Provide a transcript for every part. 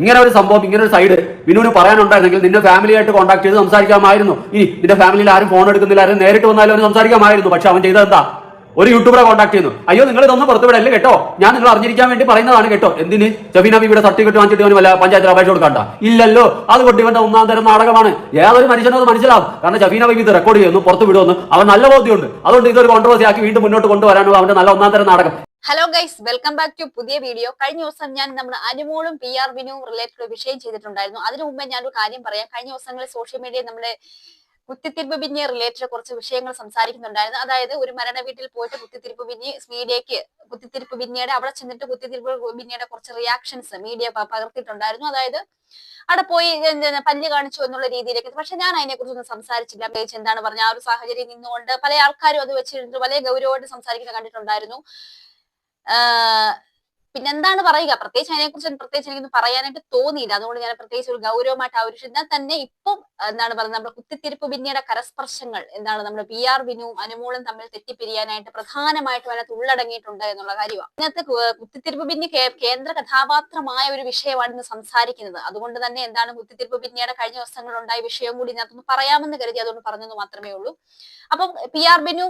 ഇങ്ങനെ ഒരു സംഭവം ഇങ്ങനെ ഒരു സൈഡ് വിനുവിന് പറയാനുണ്ടായിരുന്നെങ്കിൽ നിന്റെ ഫാമിലിയായിട്ട് കോൺടാക്ട് ചെയ്ത് സംസാരിക്കാമായിരുന്നു. ഇനി നിന്റെ ഫാമിലിയിൽ ആരും ഫോൺ എടുക്കുന്നില്ല ആരും നേരിട്ട് വന്നാലും അവന് സംസാരിക്കാമായിരുന്നു. പക്ഷെ അവൻ ചെയ്തത് എന്താ ഒരു യൂട്യൂബറെ കോൺടാക്ട് ചെയ്യുന്നു. അയ്യോ നിങ്ങൾ ഇതൊന്നും പുറത്തുവിടല്ലേ കേട്ടോ? ഞാൻ നിങ്ങൾ അറിഞ്ഞിരിക്കാൻ വേണ്ടി പറയുന്നതാണ് കേട്ടോ. എന്തിന്? ജബീന ബിയുടെ സർട്ടിഫിക്കറ്റ് വാങ്ങിച്ചിട്ട് അവന് വല്ല പഞ്ചായത്തിൽ അപേക്ഷ കൊടുക്കണ്ട? ഇല്ലല്ലോ. അത് കൊണ്ട് ഇവന്റെ ഒന്നാം തരം നാടകമാണ്. ഏതൊരു മനുഷ്യനോ അത് മനസ്സിലാവും. കാരണം ജബീന ബി ഇത് റെക്കോർഡ് ചെയ്യുന്നു പുറത്ത് വിടുമെന്ന്. അവൻ നല്ല ബോധ്യമുണ്ട്. അതുകൊണ്ട് ഇതൊരു കോൺട്രവേഴ്സി ആക്കി വീണ്ടും മുന്നോട്ട് കൊണ്ടുവരാനുള്ള അവന്റെ നല്ല ഒന്നാം തരം നാടകം. Hello guys welcome back to പുതിയ വീഡിയോ കഴിഞ്ഞ ദിവസം ഞാൻ നമ്മുടെ അനുമോളും പി ആർ ബിനുവും റിലേറ്റഡ് വിഷയം ചെയ്തിട്ടുണ്ടായിരുന്നു. അതിനു മുമ്പേ ഞാനൊരു കാര്യം പറയാം. കഴിഞ്ഞ ദിവസങ്ങളിൽ സോഷ്യൽ മീഡിയയിൽ നമ്മുടെ കുത്തിത്തിരിപ്പ് പിന്നെ റിലേറ്റഡ് കുറച്ച് വിഷയങ്ങൾ സംസാരിക്കുന്നുണ്ടായിരുന്നു. അതായത് ഒരു മരണ വീട്ടിൽ പോയിട്ട് കുത്തിത്തിരിപ്പ് ബിന്നി മീഡിയക്ക് കുത്തിത്തിരിപ്പ് ബിന്നിയുടെ അവിടെ ചെന്നിട്ട് കുത്തിത്തിരിപ്പ് ബിന്നിയുടെ കുറച്ച് റിയാക്ഷൻസ് മീഡിയ പകർത്തിയിട്ടുണ്ടായിരുന്നു. അതായത് അവിടെ പോയി പല്ല് കാണിച്ചു എന്നുള്ള രീതിയിലേക്ക്. പക്ഷെ ഞാൻ അതിനെ കുറിച്ചൊന്നും സംസാരിച്ചില്ല. പ്രത്യേകിച്ച് എന്താണ് പറഞ്ഞ ആ ഒരു സാഹചര്യം നിന്നുകൊണ്ട് പല ആൾക്കാരും അത് വെച്ചിരുന്നു. വലിയ ഗൗരവമായിട്ട് സംസാരിക്കുന്നത് കണ്ടിട്ടുണ്ടായിരുന്നു. 呃 ആഹ് പിന്നെന്താണ് പറയുക? പ്രത്യേകിച്ച് അതിനെ കുറിച്ച് പ്രത്യേകിച്ച് എനിക്കൊന്നും പറയാനായിട്ട് തോന്നിയില്ല. അതുകൊണ്ട് ഞാൻ പ്രത്യേകിച്ച് ഒരു ഗൗരവമായിട്ട് ആ ഒരു എന്നാൽ തന്നെ ഇപ്പം എന്താണ് പറയുന്നത് നമ്മുടെ കുത്തിത്തിരിപ്പ് ബിന്നിയുടെ കരസ്പർശങ്ങൾ എന്താണ് നമ്മുടെ പി ആർ ബിനുവും അനുമോളും തമ്മിൽ തെറ്റിപ്പിരിയാനായിട്ട് പ്രധാനമായിട്ടും അതിനകത്ത് ഉള്ളടങ്ങിയിട്ടുണ്ട് എന്നുള്ള കാര്യമാണ്. ഇതിനകത്ത് കുത്തിത്തിരിപ്പ് ബിന്നി കേന്ദ്ര കഥാപാത്രമായ ഒരു വിഷയമാണ് ഇന്ന് സംസാരിക്കുന്നത്. അതുകൊണ്ട് തന്നെ എന്താണ് കുത്തിത്തിരിപ്പ് ബിന്നിയുടെ കഴിഞ്ഞ ദിവസങ്ങളിൽ ഉണ്ടായ വിഷയം കൂടി ഇതിനകത്തൊന്ന് പറയാമെന്ന് കരുതി അതുകൊണ്ട് പറഞ്ഞെന്ന് മാത്രമേ ഉള്ളൂ. അപ്പം P R Binu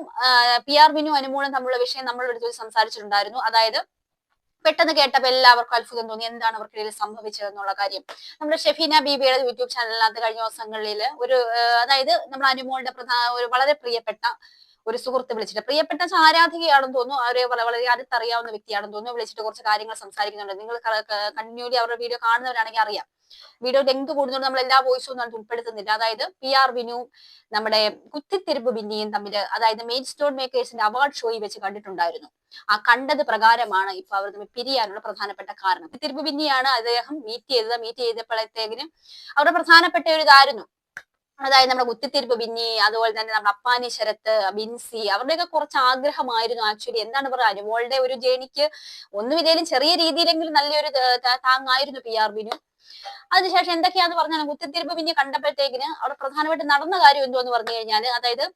P R Binu അനുമോളും തമ്മിലുള്ള വിഷയം നമ്മളെടുത്ത് സംസാരിച്ചിട്ടുണ്ടായിരുന്നു. അതായത് പെട്ടെന്ന് കേട്ടപ്പോൾ എല്ലാവർക്കും അത്ഭുതം തോന്നി. എന്താണ് അവർക്കിടയിൽ സംഭവിച്ചത് എന്നുള്ള കാര്യം. നമ്മുടെ ഷെഫീന ബീബിയുടെ യൂട്യൂബ് ചാനലിനകത്ത് കഴിഞ്ഞ ദിവസങ്ങളിൽ ഒരു അതായത് നമ്മുടെ അനുമോളുടെ പ്രധാന ഒരു വളരെ പ്രിയപ്പെട്ട ഒരു സുഹൃത്ത് വിളിച്ചിട്ട് പ്രിയപ്പെട്ട ആരാധികയാണെന്ന് തോന്നുന്നു അവരെ വളരെ അടുത്തറിയാവുന്ന വ്യക്തിയാണെന്ന് തോന്നുന്നു വിളിച്ചിട്ട് കുറച്ച് കാര്യങ്ങൾ സംസാരിക്കുന്നുണ്ട്. നിങ്ങൾ കണ്ടിന്യൂലി അവരുടെ വീഡിയോ കാണുന്നവരാണെങ്കിൽ അറിയാം. വീഡിയോ ലെങ്ക് കൂടുന്നതുകൊണ്ട് നമ്മൾ എല്ലാ വോയിസും ഒന്നും ഉൾപ്പെടുത്തുന്നില്ല. അതായത് പി ആർ വിനുവും നമ്മുടെ കുത്തിത്തിരിപ്പ് ബിന്നിയും തമ്മിൽ അതായത് മെയിൻ സ്റ്റോൺ മേക്കേഴ്സിന്റെ അവാർഡ് ഷോയിൽ വെച്ച് കണ്ടിട്ടുണ്ടായിരുന്നു. ആ കണ്ടത് പ്രകാരമാണ് ഇപ്പൊ അവർ തമ്മിൽ പിരിയാനുള്ള പ്രധാനപ്പെട്ട കാരണം. കുത്തിരിപ്പ് ബിന്നിയാണ് അദ്ദേഹം മീറ്റ് ചെയ്തത്. മീറ്റ് ചെയ്തപ്പോഴത്തേക്കിന് അവരുടെ പ്രധാനപ്പെട്ട ഒരു ഇതായിരുന്നു. അതായത് നമ്മുടെ കുത്തിത്തിരിപ്പ് ബിന്നി അതുപോലെ തന്നെ നമ്മുടെ അപ്പാനി ശരത്ത് ബിൻസി അവരുടെയൊക്കെ കുറച്ച് ആഗ്രഹമായിരുന്നു ആക്ച്വലി എന്താണ് പറയുക അനുമോളുടെ ഒരു ജേണിക്ക് ഒന്നുമില്ലെങ്കിലും ചെറിയ രീതിയിലെങ്കിലും നല്ലൊരു താങ്ങായിരുന്നു പി ആർ ബിനു അതിനുശേഷം എന്തൊക്കെയാന്ന് പറഞ്ഞാൽ കുത്തിത്തിരിപ്പ് പിന്നെ കണ്ടപ്പോഴത്തേക്കിന് അവിടെ പ്രധാനമായിട്ട് നടന്ന കാര്യം എന്തോന്ന് പറഞ്ഞു കഴിഞ്ഞാൽ അതായത്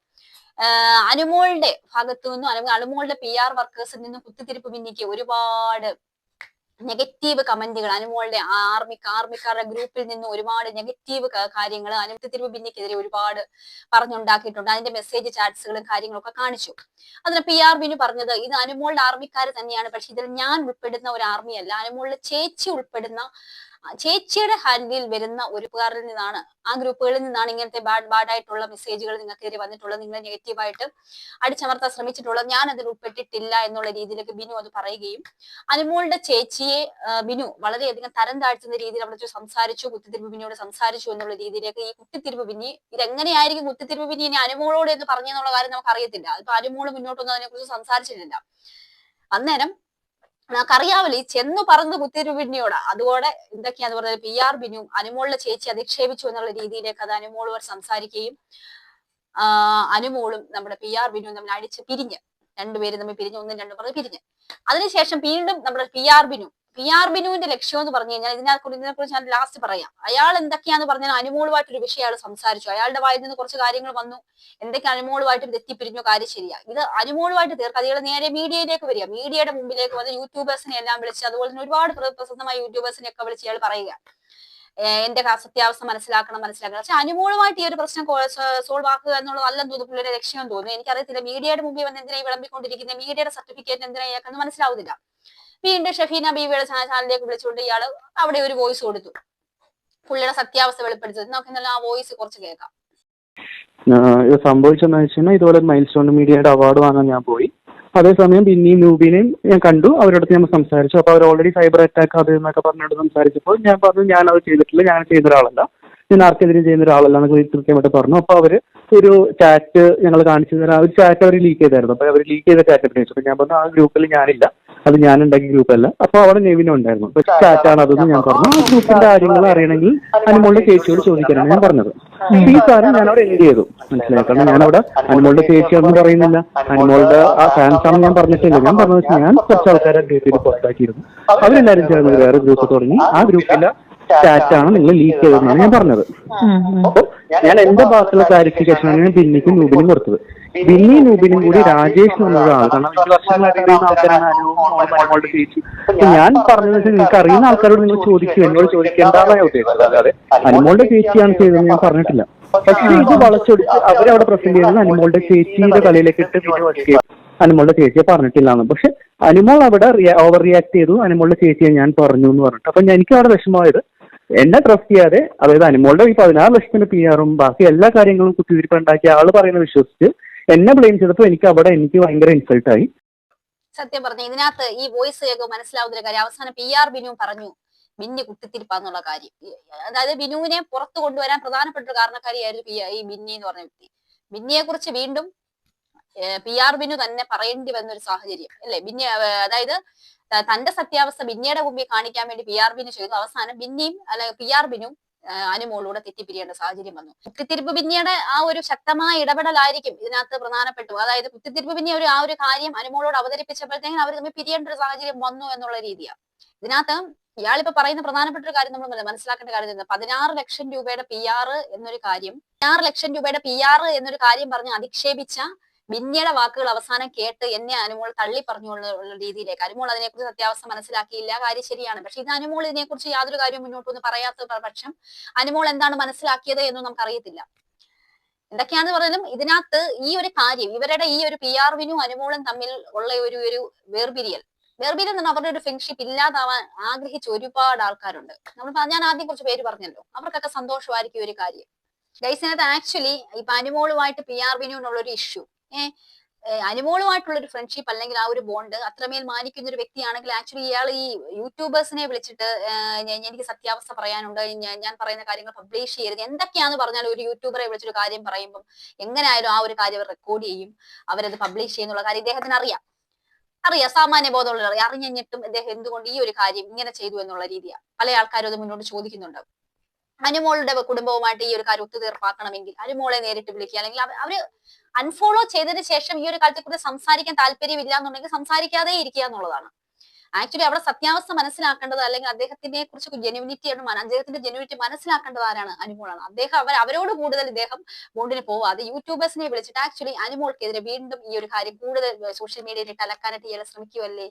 അനുമോളുടെ ഭാഗത്തു നിന്നും അല്ലെങ്കിൽ അനുമോളുടെ പി ആർ വർക്കേഴ്സിൽ നിന്നും കുത്തിത്തിരിപ്പ് പിന്നിക്ക് ഒരുപാട് നെഗറ്റീവ് കമന്റുകൾ അനുമോളുടെ ആർമി ആർമിക്കാരുടെ ഗ്രൂപ്പിൽ നിന്നും ഒരുപാട് നെഗറ്റീവ് കാര്യങ്ങൾ അനുത്തിരിവ് ബിന്നിക്കെതിരെ ഒരുപാട് പറഞ്ഞുണ്ടാക്കിയിട്ടുണ്ട്. അതിന്റെ മെസ്സേജ് ചാറ്റ്സുകളും കാര്യങ്ങളൊക്കെ കാണിച്ചു. അതിന് പി ആർ ബിനു പറഞ്ഞത് ഇത് അനുമോളുടെ ആർമിക്കാർ തന്നെയാണ് പക്ഷെ ഇതിൽ ഞാൻ ഉൾപ്പെടുന്ന ഒരു ആർമിയല്ല അനുമോളുടെ ചേച്ചി ഉൾപ്പെടുന്ന ചേച്ചിയുടെ ഹാൻഡിൽ വരുന്ന ഒരു പേരിൽ നിന്നാണ് ആ ഗ്രൂപ്പുകളിൽ നിന്നാണ് ഇങ്ങനത്തെ ബാഡ് ബാഡ് ആയിട്ടുള്ള മെസ്സേജുകൾ നിങ്ങൾക്കെതിരെ വന്നിട്ടുള്ളത്. നിങ്ങൾ നെഗറ്റീവായിട്ട് അടിച്ചമർത്താൻ ശ്രമിച്ചിട്ടുള്ളത് ഞാൻ അതിൽ ഉൾപ്പെട്ടിട്ടില്ല എന്നുള്ള രീതിയിലേക്ക് ബിനു അത് പറയുകയും അനുമോളുടെ ചേച്ചിയെ ബിനു വളരെയധികം തരം താഴ്ത്തുന്ന രീതിയിൽ അവിടെ സംസാരിച്ചു കുത്തിത്തിരിപ്പ് ബിനിയോട് സംസാരിച്ചു എന്നുള്ള രീതിയിലേക്ക് ഈ കുത്തിത്തിരിപ്പ് ബിന്നി ഇതെങ്ങനെയായിരിക്കും കുത്തിത്തിരിപ്പ് ബിന്നി ഇനി അനുമോളോട് എന്ന് പറഞ്ഞെന്നുള്ള കാര്യം നമുക്ക് അറിയത്തില്ല അതിപ്പോ അനുമോൾ മുന്നോട്ടൊന്നും അതിനെക്കുറിച്ച് സംസാരിച്ചിട്ടില്ല. അന്നേരം നമുക്കറിയാമല്ലോ ഈ ചെന്ന് പറന്ന് കുത്തിരി ബിന്നിയോട് അതുകൂടെ എന്തൊക്കെയാന്ന് പറഞ്ഞത്? പി ആർ ബിനു അനുമോളിലെ ചേച്ചി അധിക്ഷേപിച്ചു എന്നുള്ള രീതിയിലേക്ക് അത് അനുമോളിവർ സംസാരിക്കുകയും അനുമോളും നമ്മുടെ പി ആർ ബിനുവും തമ്മിൽ അടിച്ച് പിരിഞ്ഞ്. രണ്ടുപേരും തമ്മിൽ പിരിഞ്ഞ് ഒന്നും രണ്ടും പറഞ്ഞ് പിരിഞ്ഞ്. അതിനുശേഷം വീണ്ടും നമ്മുടെ P R Binu. P R ബിനുവിന്റെ ലക്ഷ്യം എന്ന് പറഞ്ഞു കഴിഞ്ഞാൽ ഇതിനെ ഇതിനെ കുറിച്ച് ഞാൻ ലാസ്റ്റ് പറയാം. അയാൾ എന്തൊക്കെയാന്ന് പറഞ്ഞാൽ അനുമോളുമായിട്ടൊരു വിഷയം അയാൾ സംസാരിച്ചു. അയാളുടെ വായിൽ നിന്ന് കുറച്ച് കാര്യങ്ങൾ വന്നു. എന്തൊക്കെ അനുമോളുമായിട്ട് തെറ്റിപ്പിരിഞ്ഞു കാര്യം ശരിയാ ഇത് അനുമോളുമായിട്ട് തീർക്കുക അതുകൾ നേരെ മീഡിയയിലേക്ക് വരിക. മീഡിയയുടെ മുമ്പിലേക്ക് വന്ന് യൂട്യൂബേഴ്സിനെ എല്ലാം വിളിച്ച് അതുപോലെ തന്നെ ഒരുപാട് പ്ര- പ്രസിദ്ധമായ യൂട്യൂബേഴ്സിനെ ഒക്കെ വിളിച്ച് ഇയാൾ പറയുക. എന്റെ സത്യാവസ്ഥ മനസ്സിലാക്കണം മനസ്സിലാക്കണം. പക്ഷെ അനുകൂലമായിട്ട് ഈ ഒരു പ്രശ്നം സോൾവ് ആക്കുക എന്നുള്ളത് തോന്നുന്നു പുള്ളിയുടെ ലക്ഷ്യം തോന്നുന്നു. എനിക്കറിയത്തില്ല മീഡിയയുടെ മുമ്പിൽ വന്ന് എന്തിനാ ഈ വിളമ്പിക്കൊണ്ടിരിക്കുന്നത് മീഡിയയുടെ സർട്ടിഫിക്കറ്റ് എന്തിനാ ഇയാൾക്കെന്ന് മനസ്സിലാവുന്നില്ല. വീണ്ടും ഷഫീന ബീവിയുടെ ചാനലിലേക്ക് വിളിച്ചുകൊണ്ട് ഇയാൾ അവിടെ ഒരു വോയിസ് കൊടുത്തു. പുള്ളിയുടെ സത്യാവസ്ഥ വെളിപ്പെടുത്തത് നമുക്ക് ഇന്നലെ ആ വോയിസ് കുറച്ച് കേൾക്കാം. ഇത് സംഭവിച്ചെന്ന് വെച്ചാൽ ഇതുപോലെ മൈൽ സ്റ്റോൺ മീഡിയയുടെ അവാർഡ് വാങ്ങാൻ ഞാൻ പോയി. അതേസമയം പിന്നെയും നൂബിനെയും ഞാൻ കണ്ടു. അവരോട് ഞാൻ സംസാരിച്ചു. അപ്പോൾ അവർ ഓൾറെഡി സൈബർ അറ്റാക്ക് അത് എന്നൊക്കെ പറഞ്ഞിട്ട് സംസാരിച്ചപ്പോൾ ഞാൻ പറഞ്ഞു ഞാൻ അത് ചെയ്തിട്ടില്ല. ഞാൻ ചെയ്ത ഒരാളല്ല ഞാൻ ആർക്കെതിരെയും ചെയ്യുന്ന ഒരാളല്ല എന്നൊക്കെ കൃത്യമായിട്ട് പറഞ്ഞു. അപ്പോൾ അവർ ഒരു ചാറ്റ് ഞങ്ങൾ കാണിച്ചു തരാം ഒരു ചാറ്റ് അവർ ലീക്ക് ചെയ്തായിരുന്നു. അപ്പോൾ അവർ ലീക്ക് ചെയ്ത ചാറ്റ് അപ്പോൾ ഞാൻ പറഞ്ഞു ആ ഗ്രൂപ്പിൽ ഞാനില്ല. അത് ഞാൻ ഉണ്ടാക്കിയ ഗ്രൂപ്പല്ല അപ്പൊ അവിടെ നെവിനും ഉണ്ടായിരുന്നു അപ്പോൾ ചാറ്റാണ് അതെന്ന് ഞാൻ പറഞ്ഞു ആ ഗ്രൂപ്പിന്റെ കാര്യങ്ങൾ അറിയണമെങ്കിൽ അനുമോളുടെ ചേച്ചിയോട് ചോദിക്കാനാണ് ഞാൻ പറഞ്ഞത് ഈ സാധനം ഞാൻ അവിടെ എൻഡ് ചെയ്തു മനസ്സിലായി കാരണം ഞാൻ അവിടെ അനുമോളുടെ ചേച്ചിയൊന്നും പറയുന്നില്ല അനുമോളുടെ ആ ഫാൻസ് ആണെന്ന് ഞാൻ പറഞ്ഞിട്ടില്ല ഞാൻ പറഞ്ഞത് വെച്ചാൽ ഞാൻ കുറച്ച് ആൾക്കാരെ ഗ്രൂപ്പിൽ പുറത്താക്കിയിരുന്നു അവരെല്ലാവരും ചേർന്ന് വേറെ ഗ്രൂപ്പ് തുടങ്ങി ആ ഗ്രൂപ്പിലെ ചാറ്റാണ് നിങ്ങൾ ലീക്ക് ചെയ്തതെന്നാണ് ഞാൻ പറഞ്ഞത് അപ്പോൾ ഞാൻ എന്റെ ഭാഗത്തുള്ള ക്ലാരിഫിക്കേഷനാണ് ഞാൻ പിന്നിക്കും നൂബിനും കൊടുത്തത് ബിന്നി നൂബിനും കൂടി രാജേഷ് എന്നുള്ള ഒരാൾ കാരണം അഞ്ച് വർഷങ്ങളായിട്ട് അറിയുന്ന ആൾക്കാരാണ്. അനുവും ചേച്ചി ഞാൻ പറഞ്ഞത് വെച്ചാൽ നിങ്ങൾക്ക് അറിയുന്ന ആൾക്കാരോട് നിങ്ങൾ ചോദിക്കും. എന്നോട് ചോദിക്കേണ്ടതാണ് ഞാൻ ഉദ്ദേശിച്ചത് അല്ലാതെ അനുമോളുടെ ചേച്ചിയാണ് ചെയ്തതെന്ന് ഞാൻ പറഞ്ഞിട്ടില്ല. പക്ഷേ ഇത് വളച്ചൊടിച്ച് അവരവിടെ പ്രസന്റ് ചെയ്തത് അനുമോളുടെ ചേച്ചിയുടെ കളിയിലേക്ക് ഇട്ട് പിന്നെ അനുമോളുടെ ചേച്ചിയെ പറഞ്ഞിട്ടില്ലാന്ന്. പക്ഷെ അനുമോൾ അവിടെ ഓവർ റിയാക്ട് ചെയ്തു. അനുമോളുടെ ചേച്ചിയെ ഞാൻ പറഞ്ഞു എന്ന് പറഞ്ഞിട്ട്. അപ്പൊ എനിക്ക് അവിടെ വിഷമമായത് എന്നെ ട്രസ്റ്റ് ചെയ്യാതെ അതായത് അനുമോളുടെ ഈ പതിനാറ് ലക്ഷത്തിന്റെ പി ആറും ബാക്കി എല്ലാ കാര്യങ്ങളും കുത്തിതിരിപ്പുണ്ടാക്കി ആൾ പറയുന്നത് വിശ്വസിച്ച് എന്നെ ബ്ലെയിം ചെയ്തപ്പോൾ എനിക്ക് അവിടെ എനിക്ക് ഭയങ്കര ഇൻസൾട്ട് ആയി. സത്യം പറഞ്ഞു ഇതിനകത്ത് ഈ വോയിസ് കേൾക്കുമ്പോൾ മനസ്സിലാവുന്ന കാര്യം. അവസാനം പി ആർ ബിനു പറഞ്ഞു ബിന്നി കുത്തിത്തിരിപ്പാന്നുള്ള കാര്യം. അതായത് ബിനുവിനെ പുറത്തു കൊണ്ടുവരാൻ പ്രധാനപ്പെട്ട ഒരു കാരണക്കാരിയായിരുന്നു ഈ ബിന്നി എന്ന് പറഞ്ഞ വ്യക്തി. ബിന്നിയെ കുറിച്ച് വീണ്ടും പി ആർ ബിനു തന്നെ പറയേണ്ടി വന്ന ഒരു സാഹചര്യം. അല്ലെ? ബിന്നി അതായത് തന്റെ സത്യാവസ്ഥ ബിന്നിയുടെ മുമ്പിൽ കാണിക്കാൻ വേണ്ടി പി ആർ ബിനു ചെയ്തു. അവസാനം ബിന്നിയും അല്ലെ പി ആർ ബിനും അനുമോളൂടെ തെറ്റിപ്പിരിയേണ്ട സാഹചര്യം വന്നു. കുത്തിത്തിരിപ്പ് ബിന്നിയുടെ ആ ഒരു ശക്തമായ ഇടപെടലായിരിക്കും ഇതിനകത്ത് പ്രധാനപ്പെട്ടു. അതായത് കുത്തിത്തിരിപ്പ് പിന്നെ ഒരു ആ ഒരു കാര്യം അനുമോളോട് അവതരിപ്പിച്ചപ്പോഴത്തേക്കും അവർ തമ്മിൽ പിരിയേണ്ട ഒരു സാഹചര്യം വന്നു എന്നുള്ള രീതിയാണ് ഇതിനകത്ത് ഇയാളിപ്പോ പറയുന്ന പ്രധാനപ്പെട്ട ഒരു കാര്യം നമ്മൾ മനസ്സിലാക്കേണ്ട കാര്യം? പതിനാറ് ലക്ഷം രൂപയുടെ പി ആർ എന്നൊരു കാര്യം പതിനാറ് ലക്ഷം രൂപയുടെ പി ആർ എന്നൊരു കാര്യം പറഞ്ഞ് അധിക്ഷേപിച്ച ബിന്നിയുടെ വാക്കുകൾ അവസാനം കേട്ട് എന്നെ അനുമോൾ തള്ളി പറഞ്ഞുള്ള രീതിയിലേക്ക്. അനുമോൾ അതിനെക്കുറിച്ച് സത്യാവസ്ഥ മനസ്സിലാക്കിയില്ല. കാര്യം ശരിയാണ്. പക്ഷെ ഇത് അനുമോൾ ഇതിനെക്കുറിച്ച് യാതൊരു കാര്യവും മുന്നോട്ടൊന്നും പറയാത്ത പക്ഷം അനുമോൾ എന്താണ് മനസ്സിലാക്കിയത് എന്നും നമുക്കറിയത്തില്ല. എന്തൊക്കെയാന്ന് പറഞ്ഞാലും ഇതിനകത്ത് ഈ ഒരു കാര്യം ഇവരുടെ ഈ ഒരു പി ആർ വിനും അനുമോളും തമ്മിൽ ഉള്ള ഒരു ഒരു വേർപിരിയൽ. വേർപിരിയൽ എന്ന് അവരുടെ ഒരു ഫ്രണ്ട്ഷിപ്പ് ഇല്ലാതാവാൻ ആഗ്രഹിച്ച ഒരുപാട് ആൾക്കാരുണ്ട്. നമ്മൾ ഞാൻ ആദ്യം കുറച്ച് പേര് പറഞ്ഞല്ലോ. അവർക്കൊക്കെ സന്തോഷമായിരിക്കും ഒരു കാര്യം. ഗൈസിനകത്ത് ആക്ച്വലി ഇപ്പൊ അനുമോളുമായിട്ട് പി ആർ എന്നുള്ള ഒരു ഇഷ്യൂ ഏഹ് അനുമോളുമായിട്ടുള്ള ഒരു ഫ്രണ്ട്ഷിപ്പ് അല്ലെങ്കിൽ ആ ഒരു ബോണ്ട് അത്രമേൽ മാനിക്കുന്ന ഒരു വ്യക്തിയാണെങ്കിൽ ആക്ച്വലി ഇയാൾ ഈ യൂട്യൂബേഴ്സിനെ വിളിച്ചിട്ട് എനിക്ക് സത്യാവസ്ഥ പറയാനുണ്ട് ഞാൻ പറയുന്ന കാര്യങ്ങൾ പബ്ലിഷ് ചെയ്യരുത് എന്തൊക്കെയാന്ന് പറഞ്ഞാൽ ഒരു യൂട്യൂബറെ വിളിച്ചൊരു കാര്യം പറയുമ്പോൾ എങ്ങനെയായാലും ആ ഒരു കാര്യം റെക്കോർഡ് ചെയ്യും അവരത് പബ്ലിഷ് ചെയ്യുന്നുള്ള കാര്യം ഇദ്ദേഹത്തിന് അറിയാം. അറിയാം സാമാന്യ ബോധമുള്ള അറിയാം അറിഞ്ഞിട്ടും ഇദ്ദേഹം എന്തുകൊണ്ട് ഈ ഒരു കാര്യം ഇങ്ങനെ ചെയ്തു എന്നുള്ള രീതിയാണ് പല ആൾക്കാരും അത് മുന്നോട്ട് ചോദിക്കുന്നുണ്ട് അനുമോളുടെ കുടുംബവുമായിട്ട് ഈ ഒരു കാര്യം ഒത്തുതീർപ്പാക്കണമെങ്കിൽ അനുമോളെ നേരിട്ട് വിളിക്കുക അല്ലെങ്കിൽ അവ- അവർ അൺഫോളോ ചെയ്തതിന് ശേഷം ഈ ഒരു കാര്യത്തെ കുറിച്ച് സംസാരിക്കാൻ താല്പര്യമില്ല എന്നുണ്ടെങ്കിൽ സംസാരിക്കാതെ ഇരിക്കുക എന്നുള്ളതാണ്. ആക്ച്വലി അവിടെ സത്യാവസ്ഥ മനസ്സിലാക്കേണ്ടത് അല്ലെങ്കിൽ അദ്ദേഹത്തിനെ കുറിച്ച് ജെനുവിനിറ്റി അദ്ദേഹത്തിന്റെ ജെനുവിനിറ്റി മനസ്സിലാക്കേണ്ടത് ആരാണ്? അനുമോളാണ്. അദ്ദേഹം അവർ അവരോട് കൂടുതൽ ഇദ്ദേഹം ബോണ്ടിന് പോവാതെ യൂട്യൂബേഴ്സിനെ വിളിച്ചിട്ട് ആക്ച്വലി അനുമോൾക്കെതിരെ വീണ്ടും ഈ ഒരു കാര്യം കൂടുതൽ സോഷ്യൽ മീഡിയയിൽ ഇട്ട് അലക്കാനായിട്ട് ഇയാളെ ശ്രമിക്കുമല്ലേ